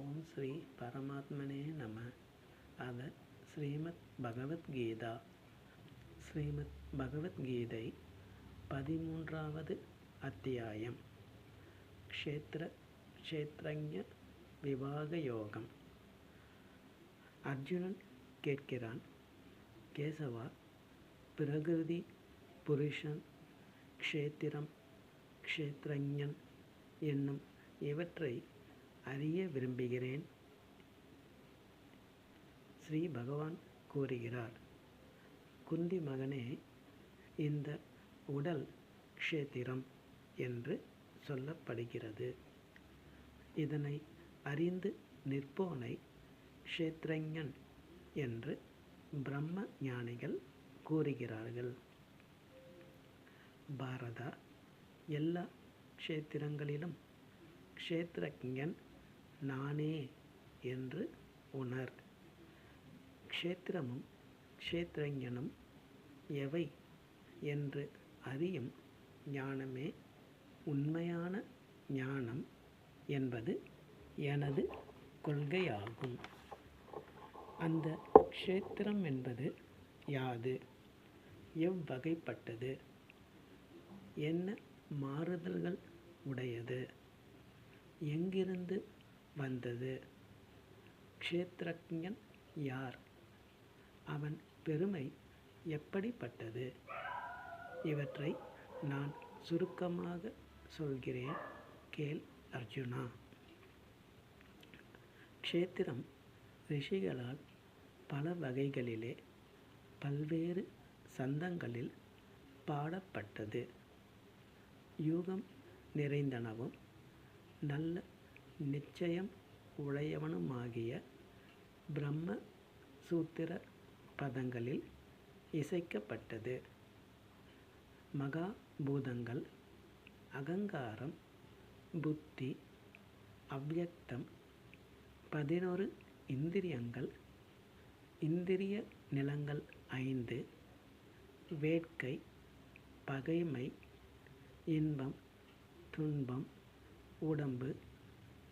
ஓம் ஸ்ரீ பரமாத்மனே நம. அத ஸ்ரீமத் பகவத்கீதா. ஸ்ரீமத் பகவத்கீதை பதிமூன்றாவது அத்தியாயம். க்ஷேத்திர க்ஷேத்ரஜ விவாக யோகம். அர்ஜுனன் கேட்கிறான் கேசவா பிரகிருதி புருஷன் க்ஷேத்திரம் க்ஷேத்ரஞன் என்னும் இவற்றை அறிய விரும்புகிறேன். ஸ்ரீ பகவான் கூறுகிறார். குந்தி மகனே இந்த உடல் க்ஷேத்திரம் என்று சொல்லப்படுகிறது. இதனை அறிந்து நிற்போனை க்ஷேத்ரஞன் என்று பிரம்ம ஞானிகள் கூறுகிறார்கள். பாரதா எல்லா க்ஷேத்திரங்களிலும் க்ஷேத்ரஜன் நானே என்று உணர். க்ஷேத்திரமும் க்ஷேத்திரஞனும் எவை என்று அறியும் ஞானமே உண்மையான ஞானம் என்பது எனது கொள்கையாகும். அந்த க்ஷேத்திரம் என்பது யாது? எவ்வகைப்பட்டது? என்ன மாறுதல்கள் உடையது? எங்கிருந்து வந்தது. க்ஷேத்ரஜன் யார்? அவன் பெருமை எப்படிப்பட்டது? இவற்றை நான் சுருக்கமாக சொல்கிறேன். கேள் அர்ஜுனா. க்ஷேத்திரம் ரிஷிகளால் பல வகைகளிலே பல்வேறு சந்தங்களில் பாடப்பட்டது. யூகம் நிறைந்தனவும் நல்ல நிச்சயம் உடையவனுமாகிய பிரம்ம சூத்திர பதங்களில் இசைக்கப்பட்டது. மகா பூதங்கள் அகங்காரம் புத்தி அவ்யக்தம் பதினொரு இந்திரியங்கள் இந்திரிய நிலங்கள் ஐந்து வேட்கை பகைமை இன்பம் துன்பம் உடம்பு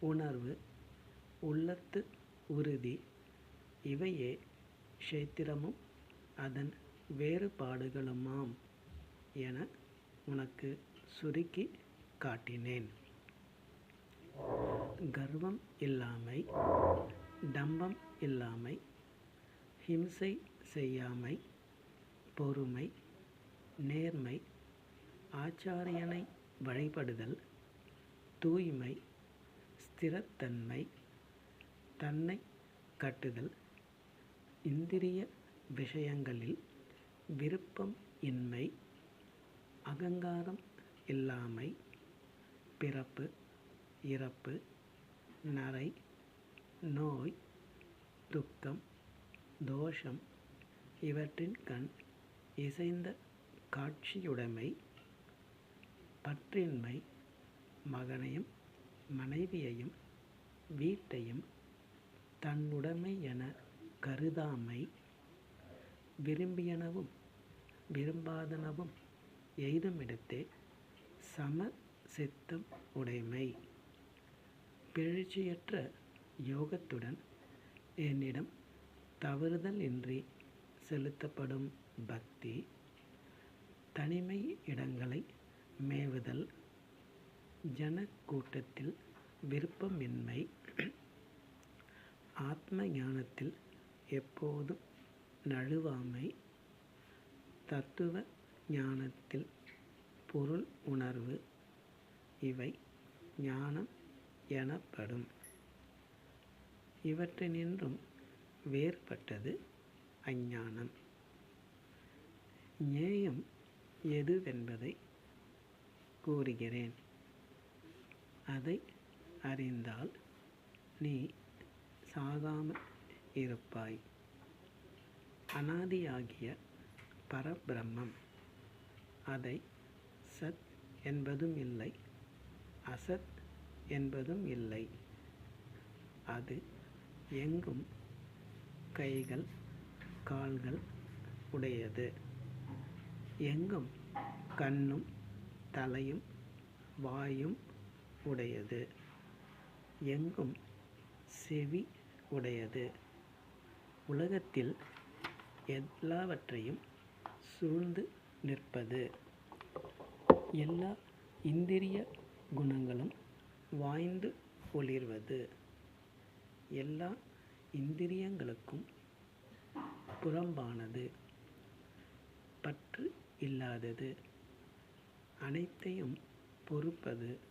உணர்வு உள்ளத்து உறுதி இவையே க்ஷேத்திரமும் அதன் வேறுபாடுகளுமாம் என உனக்கு சுருக்கி காட்டினேன். கர்வம் இல்லாமை டம்பம் இல்லாமை ஹிம்சை செய்யாமை பொறுமை நேர்மை ஆச்சாரியனை வழிபடுதல் தூய்மை ஸ்திரத்தன்மை தன்னை கட்டுதல் இந்திரிய விஷயங்களில் விருப்பம் இன்மை அகங்காரம் இல்லாமை பிறப்பு இறப்பு நரை நோய் துக்கம் தோஷம் இவற்றின் கண் இசைந்த காட்சியுடைமை பற்றின்மை மகனையும் மனைவியையும் வீட்டையும் தன்னுடைமை என கருதாமை விரும்பியனவும் விரும்பாதனவும் எய்துமிடத்தே சம சித்தம் உடைமை. பிழற்சியற்ற யோகத்துடன் என்னிடம் தவறுதல் இன்றி செலுத்தப்படும் பக்தி தனிமை இடங்களை மேவுதல் ஜனக்கூட்டத்தில் விருப்பமின்மை ஆத்ம ஞானத்தில் எப்போதும் நழுவாமை தத்துவ ஞானத்தில் பொருள் உணர்வு இவை ஞானம் எனப்படும். இவற்றினின்றும் வேறுபட்டது அஞ்ஞானம். ஞேயம் எதுவென்பதை கூறுகிறேன். அதை அறிந்தால் நீ சாகாமல் இருப்பாய் அனாதியாகிய பரபிரம்மம் அதை சத் என்பதும் இல்லை அசத் என்பதும் இல்லை. அது எங்கும் கைகள் கால்கள் உடையது. எங்கும் கண்ணும் தலையும் வாயும் உடையது. எங்கும் செவி உடையது. உலகத்தில் எல்லாவற்றையும் சூழ்ந்து நிற்பது. எல்லா இந்திரிய குணங்களும் வாய்ந்து ஒளிர்வது. எல்லா இந்திரியங்களுக்கும் புறம்பானது. பற்று இல்லாதது. அனைத்தையும் பொறுப்பது.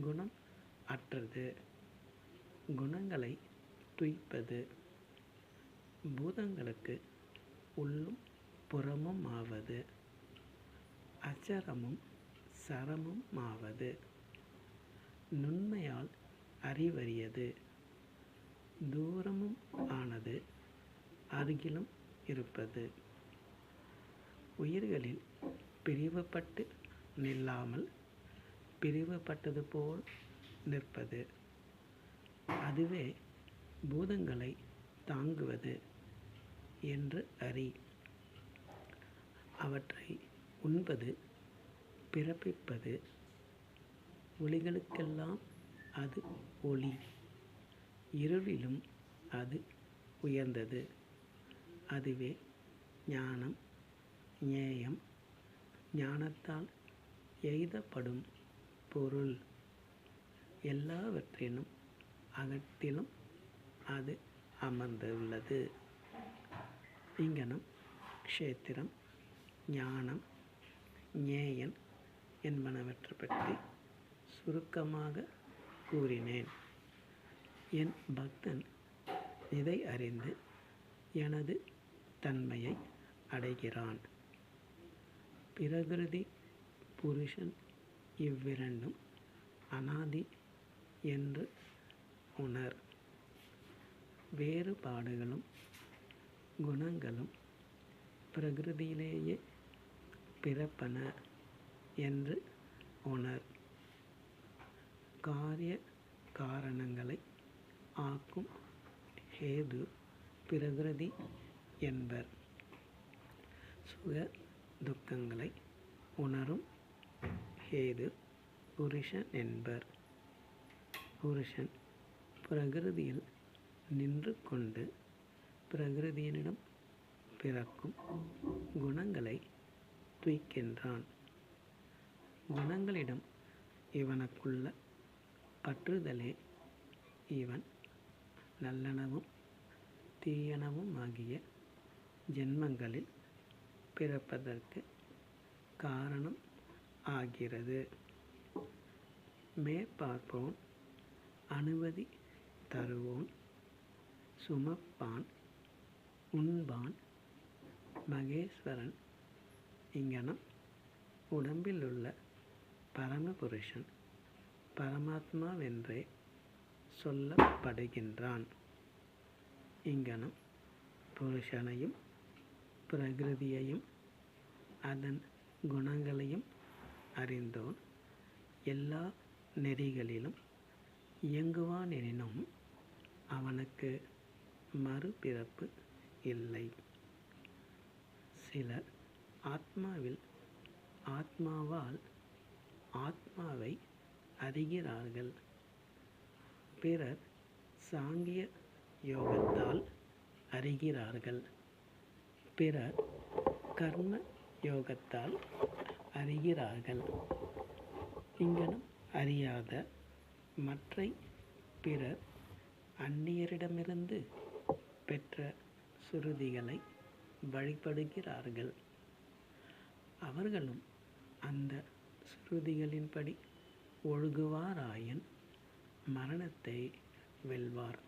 குணம் அற்றது. குணங்களை துய்ப்பது. பூதங்களுக்கு உள்ளும் புறமும் ஆவது. அச்சரமும் சரமும் ஆவது. நுண்மையால் அறிவறியது. தூரமும் ஆனது அருகிலும் இருப்பது. உயிர்களில் பிரிவுபட்டு நில்லாமல் பிரிவுபட்டது போல் நிற்பது. அதுவே பூதங்களை தாங்குவது என்று அறி. அவற்றை உண்பது பிறப்பிப்பது ஒளிகளுக்கெல்லாம் அது ஒளி இருளிலும் அது உயர்ந்தது. அதுவே ஞானம் ஞேயம் ஞானத்தால் எய்தப்படும் பொருள் எல்லாவற்றினும் அகத்திலும் அது அமர்ந்துள்ளது. இங்கனம் க்ஷேத்திரம் ஞானம் ஞேயன் என்பனவற்றை பற்றி சுருக்கமாக கூறினேன். என் பக்தன் இதை அறிந்து எனது தன்மையை அடைகிறான். பிரகிருதி புருஷன் இவ்விரண்டும் அனாதி என்று உணர். வேறுபாடுகளும் குணங்களும் பிரகிருதியிலேயே பிறப்பன என்று உணர். காரிய காரணங்களை ஆக்கும் ஹேது பிரகிருதி என்பர். சுக துக்கங்களை உணரும் ஹேது புருஷன் என்பர். புருஷன் பிரகிருதியில் நின்று கொண்டு பிரகிருதியினிடம் பிறக்கும் குணங்களை துய்க்கின்றான். குணங்களிடம் இவனுக்குள்ள பற்றுதலே இவன் நல்லனவும் தீயனவும் ஆகிய ஜென்மங்களில் பிறப்பதற்கு காரணம் ஆகிறது. மேற்பார்ப்போன் அனுமதி தருவோன் சுமப்பான் உண்பான் மகேஸ்வரன் இங்கனம் உடம்பில் உள்ள பரமபுருஷன் பரமாத்மாவென்றே சொல்லப்படுகின்றான். இங்கனம் புருஷனையும் பிரகிருதியையும் அதன் குணங்களையும் அறிந்தோன் எல்லா நெறிகளிலும் இயங்குவானெனினும் அவனுக்கு மறுபிறப்பு இல்லை. சிலர் ஆத்மாவில் ஆத்மாவால் ஆத்மாவை அறிகிறார்கள். பிறர் சாங்கிய யோகத்தால் அறிகிறார்கள். பிறர் கர்ம யோகத்தால் அறிகிறார்கள். இங்கனம் அறியாத மற்றை பிறர் அந்நியரிடமிருந்து பெற்ற சுருதிகளை வழிபடுகிறார்கள். அவர்களும் அந்த சுருதிகளின்படி ஒழுகுவாராயின் மரணத்தை வெல்வார்.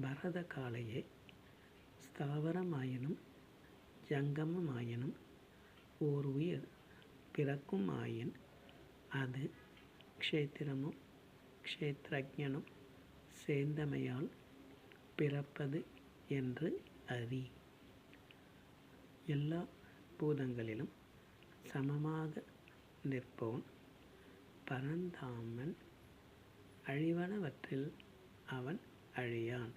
பரத காலையே ஸ்தாவரமாயினும் ஜங்கமமாயினும் ஓர் உயிர் பிறக்கும் ஆயின் அது க்ஷேத்திரமும் க்ஷேத்ரஜனும் சேர்ந்தமையால் பிறப்பது என்று அறி. எல்லா பூதங்களிலும் சமமாக நிற்போன் பரந்தாமன் அழிவனவற்றில் அவன் அழியான்.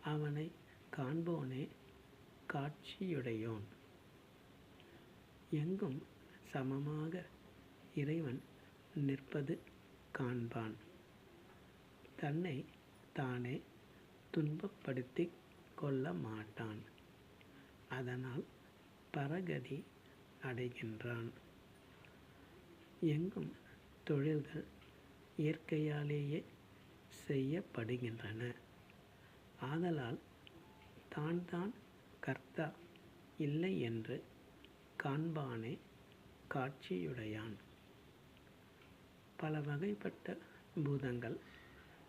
அவனை காண்போனே காட்சியுடையோன். எங்கும் சமமாக இறைவன் நிற்பது காண்பான். தன்னை தானே துன்பப்படுத்தி கொள்ள மாட்டான். அதனால் பரகதி அடைகின்றான். எங்கும் தொழில்கள் இயற்கையாலேயே செய்யப்படுகின்றன. ஆதலால் தான் தான் கர்த்தா இல்லை என்று காண்பானே காட்சியுடையான். பல வகைப்பட்ட பூதங்கள்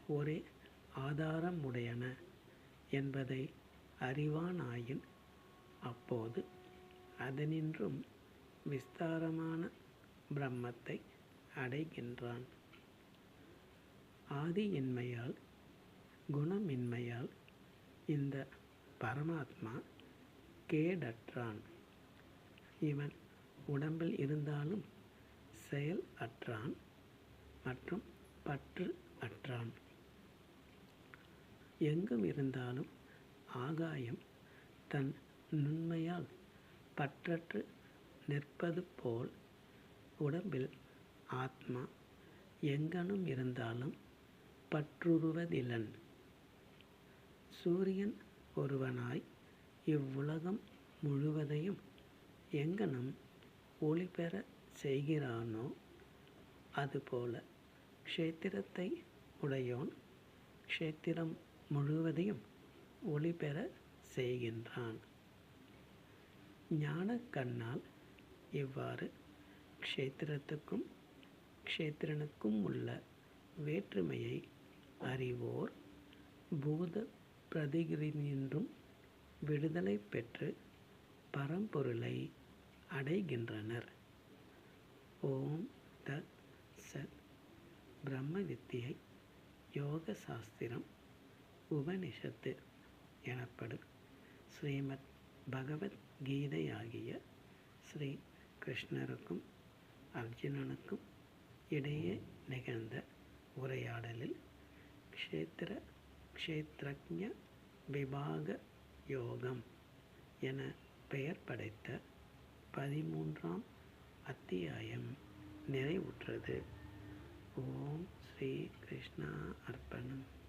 ஒரே ஆதாரமுடையன என்பதை அறிவானாயின் அப்போது அதனின்றும் விஸ்தாரமான பிரம்மத்தை அடைகின்றான். ஆதியின்மையால் குணமின்மையால் இந்த பரமாத்மா கேடற்றான். இவன் உடம்பில் இருந்தாலும் செயல் அற்றான் மற்றும் பற்று அற்றான். எங்கும் இருந்தாலும் ஆகாயம் தன் நுண்மையால் பற்றற்று நிற்பது போல் உடம்பில் ஆத்மா எங்கனும் இருந்தாலும் பற்றுருவதிலன். சூரியன் ஒருவனாய் இவ்வுலகம் முழுவதையும் எங்கனம் ஒளி பெற செய்கிறானோ அதுபோல க்ஷேத்திரத்தை உடையோன் க்ஷேத்திரம் முழுவதையும் ஒளி பெற செய்கின்றான். ஞான கண்ணால் இவ்வாறு க்ஷேத்திரத்துக்கும் க்ஷேத்திரனுக்கும் உள்ள வேற்றுமையை அறிவோர் பூத பிரதிகிரினின்றும் விடுதலை பெற்று பரம்பொருளை அடைகின்றனர். ஓம் தத் சத் பிரம்ம வித்தியை யோக சாஸ்திரம் உபனிஷத்து எனப்படும் ஸ்ரீமத் பகவத் கீதையாகிய ஸ்ரீ கிருஷ்ணருக்கும் அர்ஜுனனுக்கும் இடையே நிகழ்ந்த உரையாடலில் க்ஷேத்திர க்ஷேத்ரஜ விபாக யோகம் என பெயர் படைத்த பதிமூன்றாம் அத்தியாயம். நிறைவுற்றது. ஓம் ஸ்ரீ கிருஷ்ணா அர்ப்பணம்